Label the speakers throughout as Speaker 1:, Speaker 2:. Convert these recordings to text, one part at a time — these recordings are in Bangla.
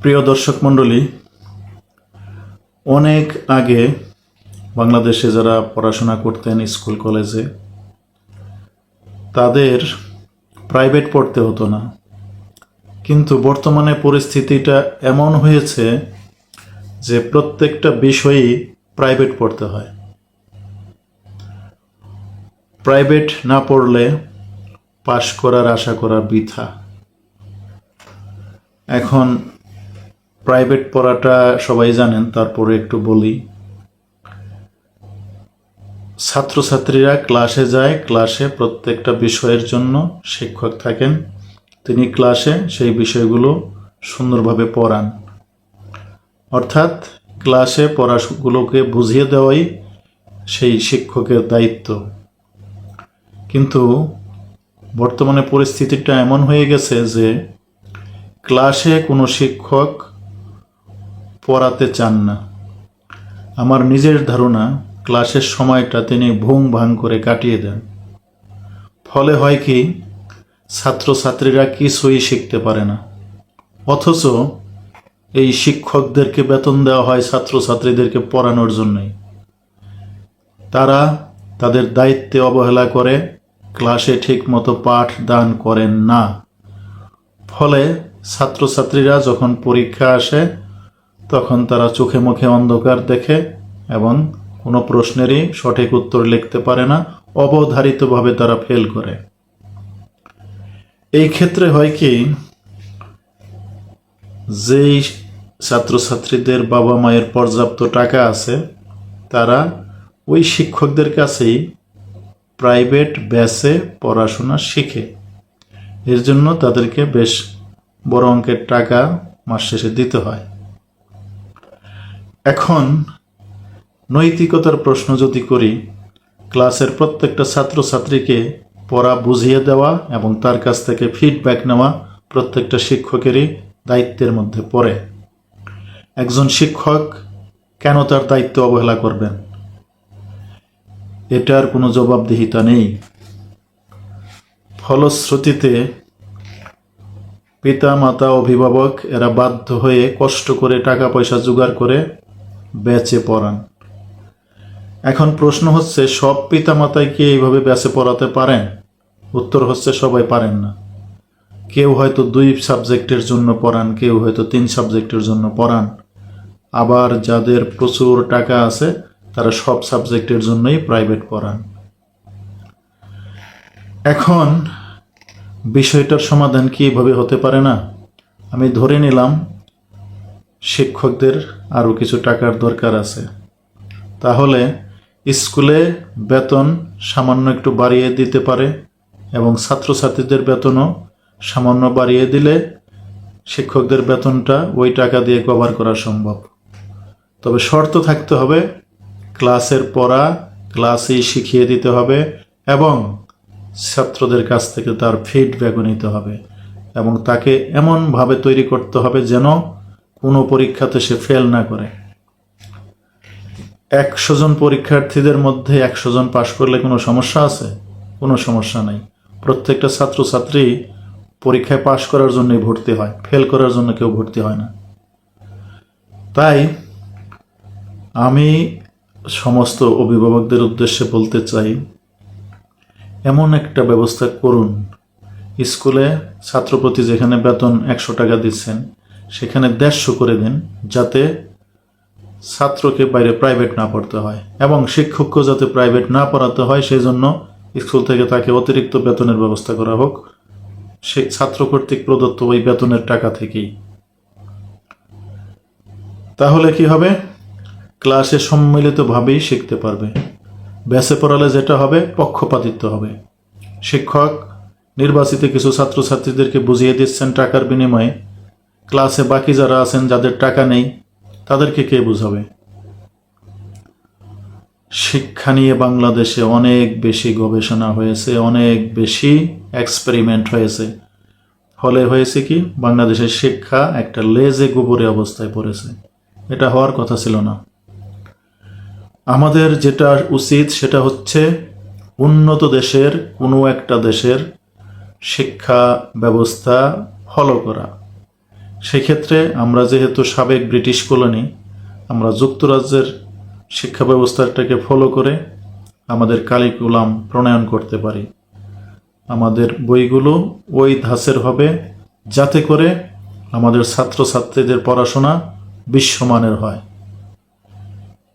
Speaker 1: প্রিয় দর্শক মণ্ডলী, অনেক আগে বাংলাদেশে যারা পড়াশোনা করতেন স্কুল, কলেজে, তাদের প্রাইভেট পড়তে হতো না। কিন্তু বর্তমানে পরিস্থিতিটা এমন হয়েছে যে প্রত্যেকটা বিষয়ই প্রাইভেট পড়তে হয়। প্রাইভেট না পড়লে পাশ করার আশা করা বৃথা। এখন প্রাইভেট পড়াটা সবাই জানেন, তারপরে একটু বলি। ছাত্রছাত্রীরা ক্লাসে যায় ক্লাসে প্রত্যেকটা বিষয়ের জন্য শিক্ষক থাকেন। তিনি ক্লাসে সেই বিষয়গুলো সুন্দরভাবে পড়ান। অর্থাৎ ক্লাসে পড়াগুলোকে বুঝিয়ে দেওয়াই সেই শিক্ষকের দায়িত্ব। কিন্তু বর্তমানে পরিস্থিতিটা এমন হয়ে গেছে যে ক্লাসে কোনো শিক্ষক পড়াতে চান না। আমার নিজের ধারণা, ক্লাসের সময়টা তিনি ভুং ভাং করে কাটিয়ে দেন। ফলে হয় কি, ছাত্রছাত্রীরা কিছুই শিখতে পারে না। অথচ এই শিক্ষকদেরকে বেতন দেওয়া হয় ছাত্রছাত্রীদেরকে পড়ানোর জন্যই। তারা তাদের দায়িত্বে অবহেলা করে, ক্লাসে ঠিকমতো পাঠ দান করেন না। ফলে ছাত্রছাত্রীরা যখন পরীক্ষা আসে তখন তারা চোখে মুখে অন্ধকার দেখে এবং কোনো প্রশ্নেরই সঠিক উত্তর লিখতে পারে না, অবধারিতভাবে তারা ফেল করে। এই ক্ষেত্রে হয় কি, যেই ছাত্রছাত্রীদের বাবা মায়ের পর্যাপ্ত টাকা আছে, তারা ওই শিক্ষকদের কাছেই প্রাইভেট ব্যাচে পড়াশোনা শিখে। এর জন্য তাদেরকে বেশ বড় অঙ্কের টাকা মাস শেষে দিতে হয়। এখন নৈতিকতার প্রশ্ন যদি করি, ক্লাসের প্রত্যেকটা ছাত্রছাত্রীকে পড়া বুঝিয়ে দেওয়া এবং তার কাছ থেকে ফিডব্যাক নেওয়া প্রত্যেকটা শিক্ষকেরই দায়িত্বের মধ্যে পড়ে। একজন শিক্ষক কেন তার দায়িত্ব অবহেলা করবেন? এটার কোনো জবাবদিহিতা নেই। ফলশ্রুতিতে পিতা মাতা অভিভাবক এরা বাধ্য হয়ে কষ্ট করে টাকা পয়সা জোগাড় করে বেচে পড়ান। এখন প্রশ্ন হচ্ছে, সব পিতা মাতাই কি এইভাবে বেচে পড়াতে পারেন? উত্তর হচ্ছে, সবাই পারেন না। কেউ হয়তো দুই সাবজেক্টের জন্য পড়ান, কেউ হয়তো তিন সাবজেক্টের জন্য পড়ান। আবার যাদের প্রচুর টাকা আছে, তারা সব সাবজেক্টের জন্যই প্রাইভেট পড়ান। এখন বিষয়টার সমাধান কি এভাবে হতে পারে না? আমি ধরে নিলাম শিক্ষকদের আরও কিছু টাকার দরকার আছে। তাহলে স্কুলে বেতন সামান্য একটু বাড়িয়ে দিতে পারে এবং ছাত্রছাত্রীদের বেতনও সামান্য বাড়িয়ে দিলে শিক্ষকদের বেতনটা ওই টাকা দিয়ে কভার করা সম্ভব। তবে শর্ত থাকতে হবে, ক্লাসের পড়া ক্লাসেই শিখিয়ে দিতে হবে এবং ছাত্রদের কাছ থেকে তার ফিডব্যাকও নিতে হবে এবং তাকে এমনভাবে তৈরি করতে হবে যেন কোনো পরীক্ষাতে সে ফেল না করে। একশো জন পরীক্ষার্থীদের মধ্যে একশো জন পাশ করলে কোনো সমস্যা আছে? কোনো সমস্যা নাই। প্রত্যেকটা ছাত্রছাত্রী পরীক্ষায় পাশ করার জন্যই ভর্তি হয় ফেল করার জন্য কেউ ভর্তি হয় না। তাই আমি সমস্ত অভিভাবকদের উদ্দেশ্যে বলতে চাই, এমন একটা ব্যবস্থা করুন। স্কুলে ছাত্রপ্রতি যেখানে বেতন একশো টাকা দিচ্ছেন সেখানে দেড়শো করে দিন, যাতে ছাত্রকে বাইরে প্রাইভেট না পড়তে হয় এবং শিক্ষককেও যাতে প্রাইভেট না পড়াতে হয় সেই জন্য স্কুল থেকে তাকে অতিরিক্ত বেতনের ব্যবস্থা করা হোক। সে ছাত্র কর্তৃক প্রদত্ত ওই বেতনের টাকা থেকেই। তাহলে কি হবে? ক্লাসে সম্মিলিতভাবেই শিখতে পারবে। ব্যাসে পড়ালে যেটা হবে? পক্ষপাতিত্ব হবে। শিক্ষক, নির্বাচিত কিছু ছাত্রছাত্রীদেরকে বুঝিয়ে দিচ্ছেন টাকার বিনিময়ে। ক্লাসে বাকি যারা আছেন, যাদের টাকা নেই, তাদেরকে কে বুঝাবে? শিক্ষা নিয়ে বাংলাদেশে অনেক বেশি গবেষণা হয়েছে, অনেক বেশি এক্সপেরিমেন্ট হয়েছে। ফলে হয়েছে কি? বাংলাদেশের শিক্ষা একটা লেজে গোবরে অবস্থায় পড়েছে। এটা হওয়ার কথা ছিল না। আমাদের যেটা উচিত সেটা হচ্ছে উন্নত দেশের, কোনো একটা দেশের শিক্ষা ব্যবস্থা ফলো করা। সেক্ষেত্রে আমরা যেহেতু সাবেক ব্রিটিশ কলোনি, আমরা যুক্তরাজ্যের শিক্ষা ব্যবস্থাটাকে ফলো করে আমাদের কারিকুলাম প্রণয়ন করতে পারি। আমাদের বইগুলো ওই ধাঁচের হবে যাতে করে আমাদের ছাত্রছাত্রীদের পড়াশোনা বিশ্বমানের হয়।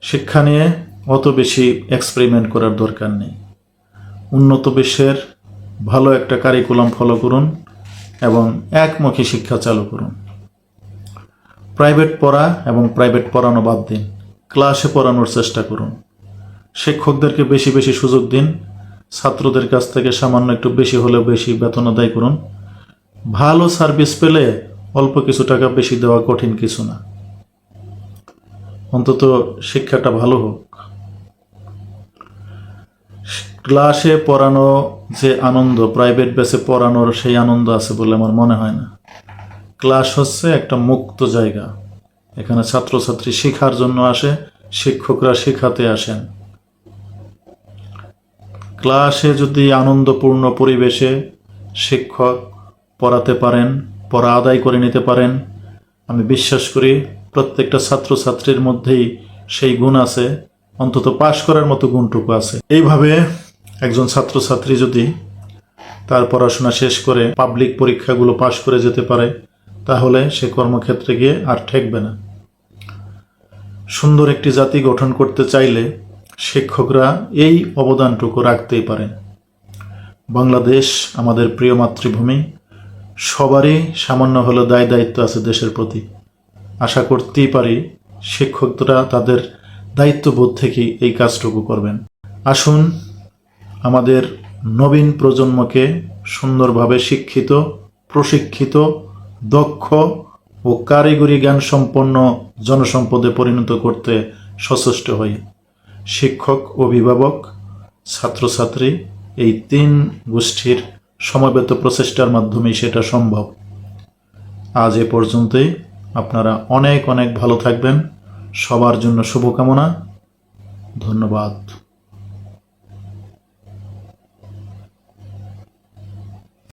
Speaker 1: শিক্ষা নিয়ে অত বেশি এক্সপেরিমেন্ট করার দরকার নেই। উন্নত বিশ্বের ভালো একটা কারিকুলাম ফলো করুন এবং একমুখী শিক্ষা চালু করুন। প্রাইভেট পড়া এবং প্রাইভেট পড়ানো বাদ দিন। ক্লাসে পড়ানোর চেষ্টা করুন। শিক্ষকদেরকে বেশি বেশি সুযোগ দিন। ছাত্রদের কাছ থেকে সামান্য একটু বেশি হলেও বেশি বেতন আদায় করুন। ভালো সার্ভিস পেলে অল্প কিছু টাকা বেশি দেওয়া কঠিন কিছু না। অন্তত শিক্ষাটা ভালো হোক। ক্লাসে পড়ানো যে আনন্দ, প্রাইভেট বেসে পড়ানোর সেই আনন্দ আছে বলে আমার মনে হয় না। ক্লাস হচ্ছে একটা মুক্ত জায়গা। এখানে ছাত্রছাত্রী শেখার জন্য আসে, শিক্ষকরা শেখাতে আসেন। ক্লাসে যদি আনন্দপূর্ণ পরিবেশে শিক্ষক পড়াতে পারেন, পড়া আদায় করে নিতে পারেন, আমি বিশ্বাস করি প্রত্যেকটা ছাত্রছাত্রীর মধ্যেই সেই গুণ আছে, অন্তত পাশ করার মতো গুণটুকু আছে। এইভাবে একজন ছাত্রছাত্রী যদি তার পড়াশোনা শেষ করে পাবলিক পরীক্ষাগুলো পাশ করে যেতে পারে তাহলে সে কর্মক্ষেত্রে গিয়ে আর ঠেকবে না। সুন্দর একটি জাতি গঠন করতে চাইলে শিক্ষকরা এই অবদানটুকু রাখতেই পারেন। বাংলাদেশ, আমাদের প্রিয় মাতৃভূমি, সবারই সামান্য হলেও দায় দায়িত্ব আছে দেশের প্রতি। আশা করতেই পারি শিক্ষকরা তাদের দায়িত্ববোধ থেকেই এই কাজটুকু করবেন। আসুন, আমাদের নবীন প্রজন্মকে সুন্দরভাবে শিক্ষিত, প্রশিক্ষিত দক্ষ ও কারিগরি জ্ঞান সম্পন্ন জনসম্পদে পরিণত করতে সচেষ্ট হই। শিক্ষক, অভিভাবক, ছাত্রছাত্রী এই তিন গোষ্ঠীর সমবেত প্রচেষ্টার মাধ্যমেই সেটা সম্ভব। আজ এ পর্যন্তই। আপনারা অনেক অনেক ভালো থাকবেন। সবার জন্য শুভকামনা। ধন্যবাদ।